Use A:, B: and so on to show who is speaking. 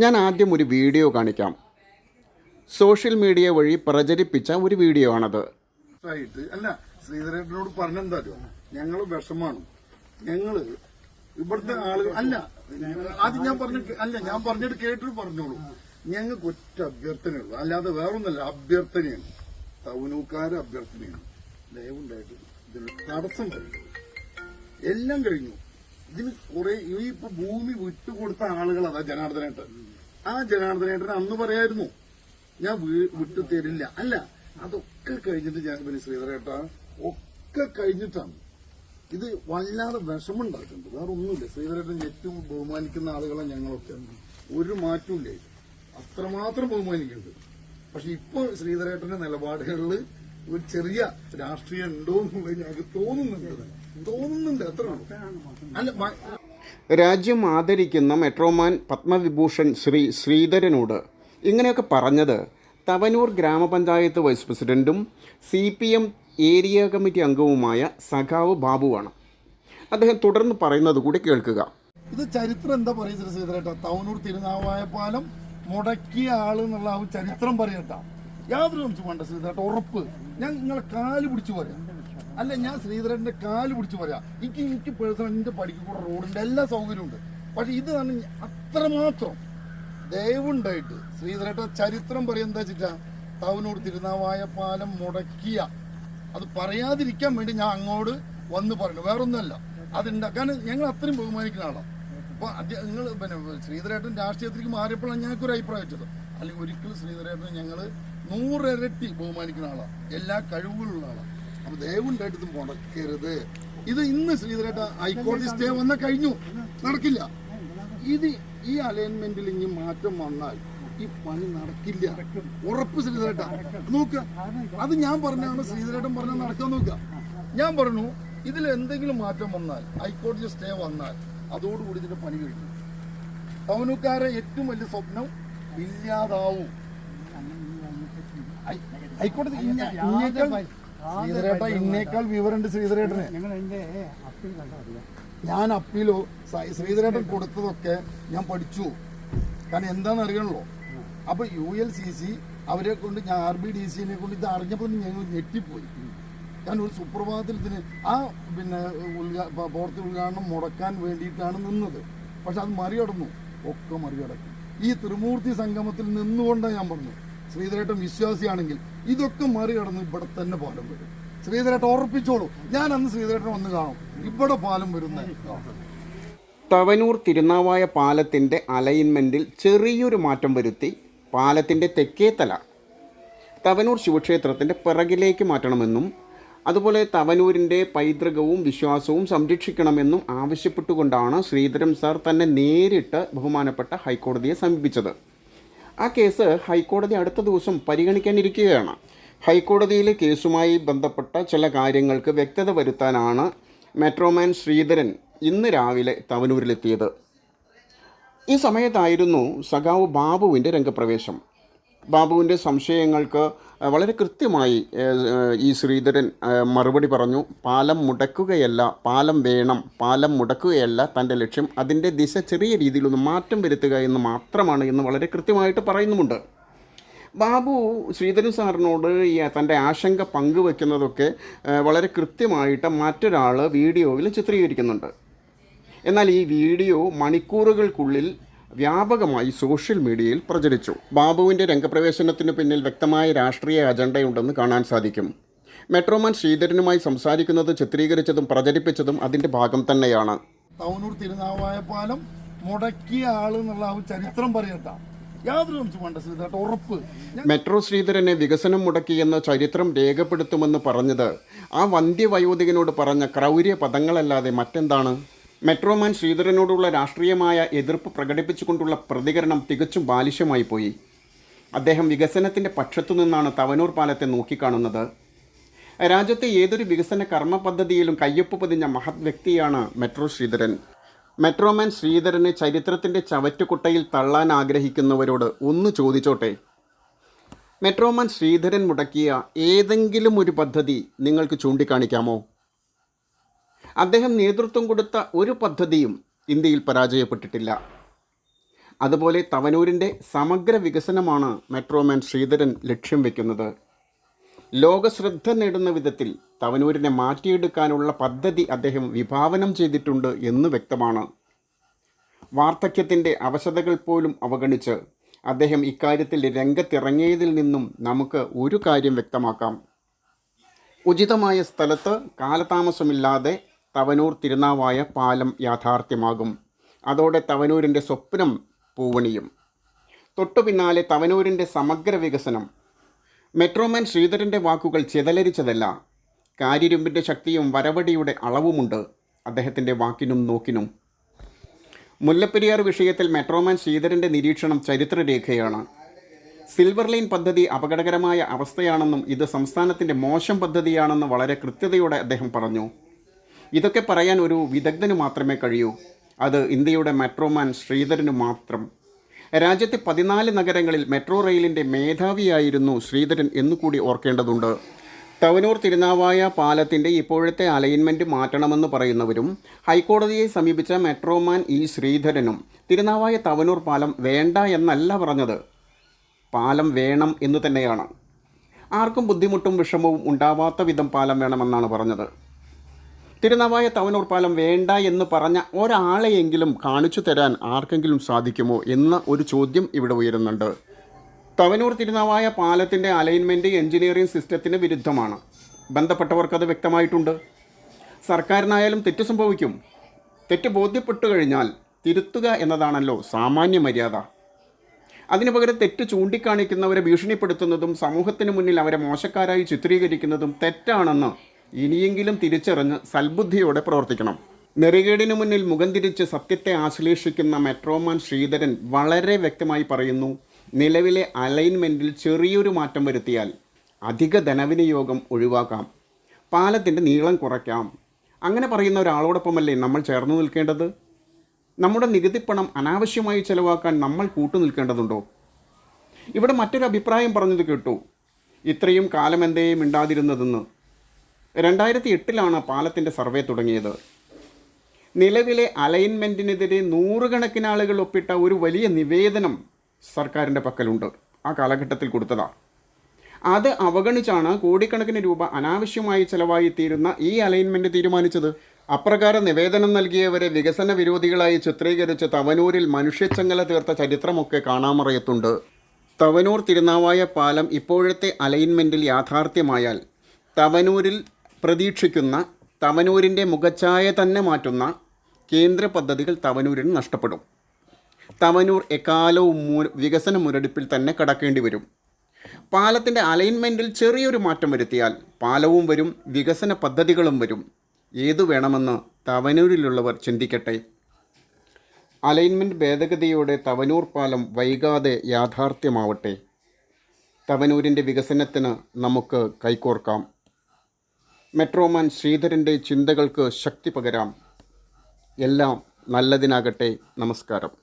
A: ഞാൻ ആദ്യം ഒരു വീഡിയോ കാണിക്കാം. സോഷ്യൽ മീഡിയ വഴി പ്രചരിപ്പിച്ച ഒരു വീഡിയോ ആണത്.
B: അല്ല ശ്രീധരനോട് പറഞ്ഞെന്താലോ ഞങ്ങൾ വിഷമാണ്. ഞങ്ങൾ ഇവിടുത്തെ ആളുകൾ അല്ല അത് ഞാൻ പറഞ്ഞു അല്ല ഞാൻ പറഞ്ഞിട്ട് കേട്ടിട്ട് പറഞ്ഞോളൂ. ഞങ്ങൾക്ക് ഒറ്റ അഭ്യർത്ഥനയുള്ളൂ അല്ലാതെ വേറൊന്നല്ല അഭ്യർത്ഥനയാണ്. തവനൂക്കാരെ അഭ്യർത്ഥനയാണ്. ദയവുണ്ടായിട്ട് ഇതിന് തടസ്സം കഴിഞ്ഞു. എല്ലാം കഴിഞ്ഞു. ഇതിന് കുറെ ഈ ഇപ്പൊ ഭൂമി വിട്ടുകൊടുത്ത ആളുകൾ അതാ ജനാർദ്ദനേട്ടൻ. ആ ജനാർദ്ദനേട്ടൻ അന്ന് പറയായിരുന്നു ഞാൻ വിട്ടു തരില്ല. അല്ല അതൊക്കെ കഴിഞ്ഞിട്ട് ഞാൻ പിന്നെ ശ്രീധരേട്ട ഒക്കെ കഴിഞ്ഞിട്ടാണ്. ഇത് വല്ലാതെ വിഷമുണ്ടാക്കുന്നത്. വേറെ ഒന്നുമില്ല ശ്രീധരേട്ടൻ ഏറ്റവും ബഹുമാനിക്കുന്ന ആളുകളെ ഞങ്ങളൊക്കെ. ഒരു മാറ്റവും ഇല്ല അത്രമാത്രം ബഹുമാനിക്കുന്നുണ്ട്. പക്ഷെ ഇപ്പൊ ശ്രീധരേട്ടന്റെ നിലപാടുകളിൽ ഒരു ചെറിയ രാഷ്ട്രീയം ഉണ്ടോ എന്നുള്ളത് ഞങ്ങൾക്ക് തോന്നുന്നുണ്ട്. തോന്നുന്നുണ്ട് അത്ര അല്ല
A: രാജ്യം ആദരിക്കുന്ന മെട്രോമാൻ പത്മവിഭൂഷൺ ശ്രീ ശ്രീധരനോട് ഇങ്ങനെയൊക്കെ പറഞ്ഞത് തവനൂർ ഗ്രാമപഞ്ചായത്ത് വൈസ് പ്രസിഡന്റും C P M area committee അംഗവുമായ സഖാവ് ബാബുവാണ്. അദ്ദേഹം തുടർന്ന് പറയുന്നത് കൂടി കേൾക്കുക.
B: ഇത് ചരിത്രം എന്താ പറയുന്നത് ശ്രീധരേട്ട? തവനൂർ തിരുനാവായ പാലം മുടക്കിയ ആൾ എന്നുള്ള ആ ചരിത്രം പറയട്ട യാതൊരു സംശയം വേണ്ട ശ്രീധരേട്ട? ഉറപ്പ്. ഞാൻ നിങ്ങളെ കാൽ പിടിച്ചു പറയാം. അല്ല ഞാൻ ശ്രീധരന്റെ കാൽ പിടിച്ച് പറയാം. എനിക്ക് എനിക്ക് പേഴ്സണൽ എന്റെ പഠിക്കൂടെ റോഡിന്റെ എല്ലാ സൗകര്യവും ഉണ്ട്. പക്ഷെ ഇത് തന്നെ അത്രമാത്രം ദയവുണ്ടായിട്ട് ശ്രീധരേട്ട ചരിത്രം പറയാൻ എന്താ വെച്ചിട്ടാ തവനൂർ തിരുനാവായ പാലം മുടക്കിയ. അത് പറയാതിരിക്കാൻ വേണ്ടി ഞാൻ അങ്ങോട്ട് വന്ന് പറഞ്ഞു വേറൊന്നുമല്ല. അതുണ്ടാ കാരണം ഞങ്ങൾ അത്രയും ബഹുമാനിക്കുന്ന ആളാണ് അപ്പൊ നിങ്ങൾ പിന്നെ ശ്രീധരേട്ടൻ രാഷ്ട്രീയത്തിലേക്ക് മാറിയപ്പോഴാണ് ഞങ്ങൾക്ക് ഒരു അഭിപ്രായം വെച്ചത്. അല്ലെങ്കിൽ ഒരിക്കലും ശ്രീധരേട്ടനെ ഞങ്ങൾ നൂറിരട്ടി ബഹുമാനിക്കുന്ന ആളാണ് എല്ലാ കഴിവുകളുള്ള ആളാണ് അപ്പൊ ദയവുണ്ടായിട്ട് ഇത് മുടക്കരുത് ഇത് ഇന്ന് ശ്രീധരേട്ട ഹൈക്കോടതി സ്റ്റേ വന്ന കഴിഞ്ഞു. നടക്കില്ല. ഇത് ഈ അലൈൻമെന്റിൽ ഇനി മാറ്റം വന്നാൽ ഈ പണി നടക്കില്ല. ഉറപ്പ് ശ്രീധരേട്ട. നോക്ക അത് ഞാൻ പറഞ്ഞാണ് ശ്രീധരേട്ടൻ പറഞ്ഞാൽ നടക്കാൻ നോക്ക. ഞാൻ പറഞ്ഞു ഇതിൽ എന്തെങ്കിലും മാറ്റം വന്നാൽ ഹൈക്കോടതി സ്റ്റേ വന്നാൽ അതോടുകൂടി ഇതിന്റെ പണി കഴിഞ്ഞു. ടൗനുകാരെ ഏറ്റവും വലിയ സ്വപ്നം ഇല്ലാതാവും. ഹൈക്കോടതി ഇന്നേക്കാൾ ശ്രീധരേട്ട ഇന്നേക്കാൾ വിവരമുണ്ട് ശ്രീധരേട്ടന്. ഞാൻ അപ്പീലോ ശ്രീധരേട്ടൻ കൊടുത്തതൊക്കെ ഞാൻ പഠിച്ചു. കാരണം എന്താണെന്ന് അറിയണല്ലോ? അപ്പൊ യു എൽ സി സി അവരെ കൊണ്ട് ഞാൻ ആർ ബി ഡി സിനെ കൊണ്ട് ഇത് അറിഞ്ഞപ്പോൾ ഞങ്ങൾ ഞെട്ടിപ്പോയി. കാരണം ഒരു സുപ്രഭാതത്തിൽ ഇതിന് ആ പിന്നെ ഉദ്ഘാ പോർത്ത് ഉദ്ഘാടനം മുടക്കാൻ വേണ്ടിയിട്ടാണ് നിന്നത്. പക്ഷെ അത് മറികടന്നു. ഒക്കെ മറികടക്കും. ഈ ത്രിമൂർത്തി സംഗമത്തിൽ നിന്നുകൊണ്ടാണ് ഞാൻ പറഞ്ഞു. ശ്രീധരേട്ടൻ വിശ്വാസിയാണെങ്കിൽ ഇതൊക്കെ മറികടന്ന് ഇവിടെ തന്നെ പാലം വരും. ശ്രീധരേട്ടൻ ഉറപ്പിച്ചോളൂ. ഞാൻ അന്ന് ശ്രീധരേട്ടൻ വന്ന് കാണും. ഇവിടെ പാലം വരുന്ന.
A: തവനൂർ തിരുനാവായ പാലത്തിന്റെ അലൈൻമെന്റിൽ ചെറിയൊരു മാറ്റം വരുത്തി പാലത്തിന്റെ തെക്കേത്തല തവനൂർ ശിവക്ഷേത്രത്തിന്റെ പിറകിലേക്ക് മാറ്റണമെന്നും അതുപോലെ തവനൂരിന്റെ പൈതൃകവും വിശ്വാസവും സംരക്ഷിക്കണമെന്നും ആവശ്യപ്പെട്ടുകൊണ്ടാണ് ശ്രീധരൻ സാർ തന്നെ നേരിട്ട് ബഹുമാനപ്പെട്ട ഹൈക്കോടതിയെ സമീപിച്ചത്. ആ കേസ് ഹൈക്കോടതി അടുത്ത ദിവസം പരിഗണിക്കാനിരിക്കുകയാണ്. ഹൈക്കോടതിയിലെ കേസുമായി ബന്ധപ്പെട്ട ചില കാര്യങ്ങൾക്ക് വ്യക്തത വരുത്താനാണ് മെട്രോമാൻ ശ്രീധരൻ ഇന്ന് രാവിലെ തവനൂരിലെത്തിയത്. ഈ സമയത്തായിരുന്നു സഖാവ് ബാബുവിന്റെ രംഗപ്രവേശം. ബാബുവിന്റെ സംശയങ്ങൾക്ക് വളരെ കൃത്യമായി ഈ ശ്രീധരൻ മറുപടി പറഞ്ഞു പാലം മുടക്കുകയല്ല പാലം വേണം പാലം മുടക്കുകയല്ല തന്റെ ലക്ഷ്യം. അതിന്റെ ദിശ ചെറിയ രീതിയിലൊന്ന് മാറ്റം വരുത്തുക എന്ന് മാത്രമാണ് എന്ന് വളരെ കൃത്യമായിട്ട് പറയുന്നുമുണ്ട്. ബാബു ശ്രീധരൻ സാറിനോട് ഈ തന്റെ ആശങ്ക പങ്കുവെക്കുന്നതൊക്കെ വളരെ കൃത്യമായിട്ട് മറ്റൊരാൾ വീഡിയോയിൽ ചിത്രീകരിക്കുന്നുണ്ട്. എന്നാൽ ഈ വീഡിയോ മണിക്കൂറുകൾക്കുള്ളിൽ വ്യാപകമായി സോഷ്യൽ മീഡിയയിൽ പ്രചരിച്ചു. ബാബുവിന്റെ രംഗപ്രവേശനത്തിന് പിന്നിൽ വ്യക്തമായ രാഷ്ട്രീയ അജണ്ടയുണ്ടെന്ന് കാണാൻ സാധിക്കും. മെട്രോമാൻ ശ്രീധരനുമായി സംസാരിക്കുന്നത് ചിത്രീകരിച്ചതും പ്രചരിപ്പിച്ചതും അതിന്റെ ഭാഗം തന്നെയാണ്.
B: തവനൂർ തിരുനാവായ പാലം മുടക്കിയ ആൾ എന്നുള്ള ചരിത്രം പറയട്ട ഉറപ്പ്.
A: മെട്രോ ശ്രീധരനെ വികസനം മുടക്കിയെന്ന ചരിത്രം രേഖപ്പെടുത്തുമെന്ന് പറഞ്ഞത് ആ വന്ധ്യവയോധികനോട് പറഞ്ഞ ക്രൗര്യ പദങ്ങളല്ലാതെ മറ്റെന്താണ്? മെട്രോമാൻ ശ്രീധരനോടുള്ള രാഷ്ട്രീയമായ എതിർപ്പ് പ്രകടിപ്പിച്ചുകൊണ്ടുള്ള പ്രതികരണം തികച്ചും ബാലിശമായി പോയി. അദ്ദേഹം വികസനത്തിന്റെ പക്ഷത്തു നിന്നാണ് തവനൂർ പാലത്തെ നോക്കിക്കാണുന്നത്. രാജ്യത്തെ ഏതൊരു വികസന കർമ്മ പദ്ധതിയിലും കയ്യൊപ്പ് പതിഞ്ഞ മഹത് വ്യക്തിയാണ് മെട്രോ ശ്രീധരൻ. മെട്രോമാൻ ശ്രീധരനെ ചരിത്രത്തിന്റെ ചവറ്റുകുട്ടയിൽ തള്ളാൻ ആഗ്രഹിക്കുന്നവരോട് ഒന്ന് ചോദിച്ചോട്ടെ. മെട്രോമാൻ ശ്രീധരൻ മുടക്കിയ ഏതെങ്കിലും ഒരു പദ്ധതി നിങ്ങൾക്ക് ചൂണ്ടിക്കാണിക്കാമോ? അദ്ദേഹം നേതൃത്വം കൊടുത്ത ഒരു പദ്ധതിയും ഇന്ത്യയിൽ പരാജയപ്പെട്ടിട്ടില്ല. അതുപോലെ തവനൂരിന്റെ സമഗ്ര വികസനമാണ് മെട്രോമാൻ ശ്രീധരൻ ലക്ഷ്യം വെക്കുന്നത്. ലോകശ്രദ്ധ നേടുന്ന വിധത്തിൽ തവനൂരിനെ മാറ്റിയെടുക്കാനുള്ള പദ്ധതി അദ്ദേഹം വിഭാവനം ചെയ്തിട്ടുണ്ട് എന്ന് വ്യക്തമാണ്. വാർദ്ധക്യത്തിന്റെ അവശതകൾ പോലും അവഗണിച്ച് അദ്ദേഹം ഇക്കാര്യത്തിൽ രംഗത്തിറങ്ങിയതിൽ നിന്നും നമുക്ക് ഒരു കാര്യം വ്യക്തമാക്കാം. ഉചിതമായ സ്ഥലത്ത് കാലതാമസമില്ലാതെ തവനൂർ തിരുനാവായ പാലം യാഥാർത്ഥ്യമാകും. അതോടെ തവനൂരിന്റെ സ്വപ്നം പൂവണിയും. തൊട്ടു പിന്നാലെ തവനൂരിന്റെ സമഗ്ര വികസനം. മെട്രോമാൻ ശ്രീധരന്റെ വാക്കുകൾ ചിതലരിച്ചതല്ല. കാര്യരുമ്പിന്റെ ശക്തിയും വരവടിയുടെ അളവുമുണ്ട് അദ്ദേഹത്തിന്റെ വാക്കിനും നോക്കിനും. മുല്ലപ്പെരിയാർ വിഷയത്തിൽ മെട്രോമാൻ ശ്രീധരന്റെ നിരീക്ഷണം ചരിത്രരേഖയാണ്. സിൽവർ ലൈൻ പദ്ധതി അപകടകരമായ അവസ്ഥയാണെന്നും ഇത് സംസ്ഥാനത്തിന്റെ മോശം പദ്ധതിയാണെന്നും വളരെ കൃത്യതയോടെ അദ്ദേഹം പറഞ്ഞു. ഇതൊക്കെ പറയാൻ ഒരു വിദഗ്ധന് മാത്രമേ കഴിയൂ. അത് ഇന്ത്യയുടെ മെട്രോമാൻ ശ്രീധരന് മാത്രം. രാജ്യത്തെ പതിനാല് നഗരങ്ങളിൽ മെട്രോ റെയിലിന്റെ മേധാവിയായിരുന്നു ശ്രീധരൻ എന്നുകൂടി ഓർക്കേണ്ടതുണ്ട്. തവനൂർ തിരുനാവായ പാലത്തിന്റെ ഇപ്പോഴത്തെ അലൈൻമെന്റ് മാറ്റണമെന്ന് പറയുന്നവരും ഹൈക്കോടതിയെ സമീപിച്ച മെട്രോമാൻ ഇ ശ്രീധരനും തിരുനാവായ തവനൂർ പാലം വേണ്ട എന്നല്ല പറഞ്ഞത്. പാലം വേണം എന്ന് തന്നെയാണ്. ആർക്കും ബുദ്ധിമുട്ടും വിഷമവും ഉണ്ടാവാത്ത വിധം പാലം വേണമെന്നാണ് പറഞ്ഞത്. തിരുനാവായ തവനൂർ പാലം വേണ്ട എന്ന് പറഞ്ഞ ഒരാളെയെങ്കിലും കാണിച്ചു തരാൻ ആർക്കെങ്കിലും സാധിക്കുമോ എന്ന ഒരു ചോദ്യം ഇവിടെ ഉയരുന്നുണ്ട്. തവനൂർ തിരുനാവായ പാലത്തിന്റെ അലൈൻമെന്റ് എഞ്ചിനീയറിംഗ് സിസ്റ്റത്തിന് വിരുദ്ധമാണ്. ബന്ധപ്പെട്ടവർക്കത് വ്യക്തമായിട്ടുണ്ട്. സർക്കാരിനായാലും തെറ്റ് സംഭവിക്കും. തെറ്റ് ബോധ്യപ്പെട്ടു കഴിഞ്ഞാൽ തിരുത്തുക എന്നതാണല്ലോ സാമാന്യ മര്യാദ. അതിനു പകരം തെറ്റ് ചൂണ്ടിക്കാണിക്കുന്നവരെ ഭീഷണിപ്പെടുത്തുന്നതും സമൂഹത്തിന് മുന്നിൽ അവരെ മോശക്കാരായി ചിത്രീകരിക്കുന്നതും തെറ്റാണെന്ന് ഇനിയെങ്കിലും തിരിച്ചറിഞ്ഞ് സൽബുദ്ധിയോടെ പ്രവർത്തിക്കണം. നെറികേടിനു മുന്നിൽ മുഖം തിരിച്ച് സത്യത്തെ ആശ്ലേഷിക്കുന്ന മെട്രോമാൻ ശ്രീധരൻ വളരെ വ്യക്തമായി പറയുന്നു നിലവിലെ അലൈൻമെന്റിൽ ചെറിയൊരു മാറ്റം വരുത്തിയാൽ അധിക ധനവിനിയോഗം ഒഴിവാക്കാം. പാലത്തിന്റെ നീളം കുറയ്ക്കാം. അങ്ങനെ പറയുന്ന ഒരാളോടൊപ്പമല്ലേ നമ്മൾ ചേർന്ന് നിൽക്കേണ്ടത്? നമ്മുടെ നികുതിപ്പണം അനാവശ്യമായി ചെലവാക്കാൻ നമ്മൾ കൂട്ടു നിൽക്കേണ്ടതുണ്ടോ? ഇവിടെ മറ്റൊരു അഭിപ്രായം പറഞ്ഞത് കേട്ടു. ഇത്രയും കാലം എന്തേയും മിണ്ടാതിരുന്നതെന്ന്. രണ്ടായിരത്തി എട്ടിലാണ് പാലത്തിന്റെ സർവേ തുടങ്ങിയത്. നിലവിലെ അലൈൻമെന്റിനെതിരെ നൂറുകണക്കിന് ആളുകൾ ഒപ്പിട്ട ഒരു വലിയ നിവേദനം സർക്കാരിന്റെ പക്കലുണ്ട്. ആ കാലഘട്ടത്തിൽ കൊടുത്തതാണ് അത് അവഗണിച്ചാണ് കോടിക്കണക്കിന് രൂപ അനാവശ്യമായി ചെലവായി തീരുന്ന ഈ അലൈൻമെന്റ് തീരുമാനിച്ചത്. അപ്രകാരം നിവേദനം നൽകിയവരെ വികസന വിരോധികളായി ചിത്രീകരിച്ച് തവനൂരിൽ മനുഷ്യച്ചങ്ങല തീർത്ത ചരിത്രമൊക്കെ കാണാമറയത്തുണ്ട്. തവനൂർ തിരുനാവായ പാലം ഇപ്പോഴത്തെ അലൈൻമെന്റിൽ യാഥാർത്ഥ്യമായാൽ തവനൂരിൽ പ്രതീക്ഷിക്കുന്ന തവനൂരിന്റെ മുഖച്ഛായ തന്നെ മാറ്റുന്ന കേന്ദ്ര പദ്ധതികൾ തവനൂരിന് നഷ്ടപ്പെടും. തവനൂർ എക്കാലവും വികസന മുരടിപ്പിൽ തന്നെ കടക്കേണ്ടി വരും. പാലത്തിന്റെ അലൈൻമെന്റിൽ ചെറിയൊരു മാറ്റം വരുത്തിയാൽ പാലവും വരും വികസന പദ്ധതികളും വരും. ഏതു വേണമെന്ന് തവനൂരിലുള്ളവർ ചിന്തിക്കട്ടെ. അലൈൻമെന്റ് ഭേദഗതിയോടെ തവനൂർ പാലം വൈകാതെ യാഥാർത്ഥ്യമാവട്ടെ. തവനൂരിന്റെ വികസനത്തിന് നമുക്ക് കൈകോർക്കാം. മെട്രോമാൻ ശ്രീധരന്റെ ചിന്തകൾക്ക് ശക്തി പകരാം. എല്ലാം നല്ലതിനാകട്ടെ. നമസ്കാരം.